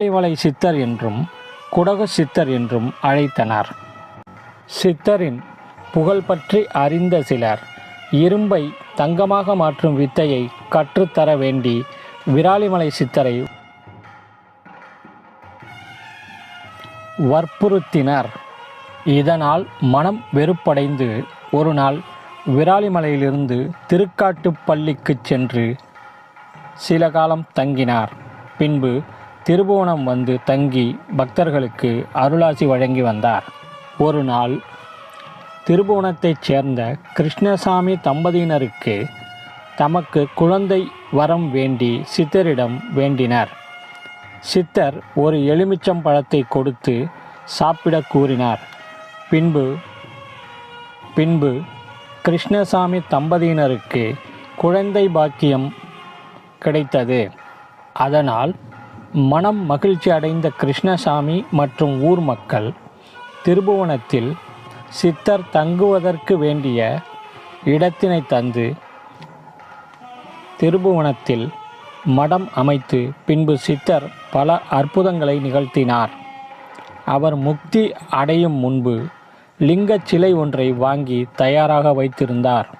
விரைவலை சித்தர் என்றும் குடகு சித்தர் என்றும் அழைத்தனர். சித்தரின் புகழ் பற்றி அறிந்த சிலர் இரும்பை தங்கமாக மாற்றும் வித்தையை கற்றுத்தர வேண்டி விராலிமலை சித்தரை வற்புறுத்தினர். இதனால் மனம் வெறுப்படைந்து ஒரு நாள் விராலிமலையிலிருந்து திருக்காட்டுப்பள்ளிக்குச் சென்று சில காலம் தங்கினார். பின்பு திருபுவனம் வந்து தங்கி பக்தர்களுக்கு அருளாசி வழங்கி வந்தார். ஒரு நாள் திருபுவனத்தைச் சேர்ந்த கிருஷ்ணசாமி தம்பதியினருக்கு தமக்கு குழந்தை வரம் வேண்டி சித்தரிடம் வேண்டினர். சித்தர் ஒரு எலுமிச்சம் பழத்தை கொடுத்து சாப்பிடக் கூறினார். பின்பு பின்பு கிருஷ்ணசாமி தம்பதியினருக்கு குழந்தை பாக்கியம் கிடைத்தது. அதனால் மனம் மகிழ்ச்சி அடைந்த கிருஷ்ணசாமி மற்றும் ஊர் மக்கள் திருபுவனத்தில் சித்தர் தங்குவதற்கு வேண்டிய இடத்தினை தந்து திருபுவனத்தில் மடம் அமைத்து பின்பு சித்தர் பல அற்புதங்களை நிகழ்த்தினார். அவர் முக்தி அடையும் முன்பு லிங்கச் சிலை ஒன்றை வாங்கி தயாராக வைத்திருந்தார்.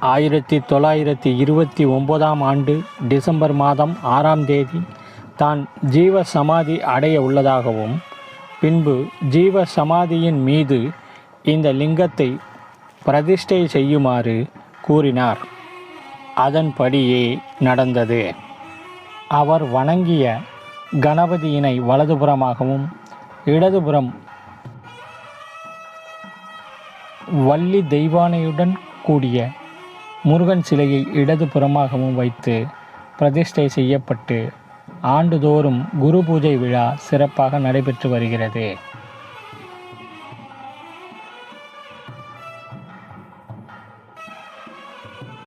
ஆயிரத்தி தொள்ளாயிரத்தி இருபத்தி ஒன்பதாம் ஆண்டு டிசம்பர் மாதம் ஆறாம் தேதி தான் ஜீவ சமாதி அடைய உள்ளதாகவும் பின்பு ஜீவ சமாதியின் மீது இந்த லிங்கத்தை பிரதிஷ்டை செய்யுமாறு கூறினார். அதன்படியே நடந்தது. அவர் வணங்கிய கணபதியினை வலதுபுறமாகவும் இடதுபுறம் வள்ளி தெய்வானையுடன் கூடிய முருகன் சிலையை இடதுபுறமாகவும் வைத்து பிரதிஷ்டை செய்யப்பட்டு ஆண்டுதோறும் குரு பூஜை விழா சிறப்பாக நடைபெற்று வருகிறது.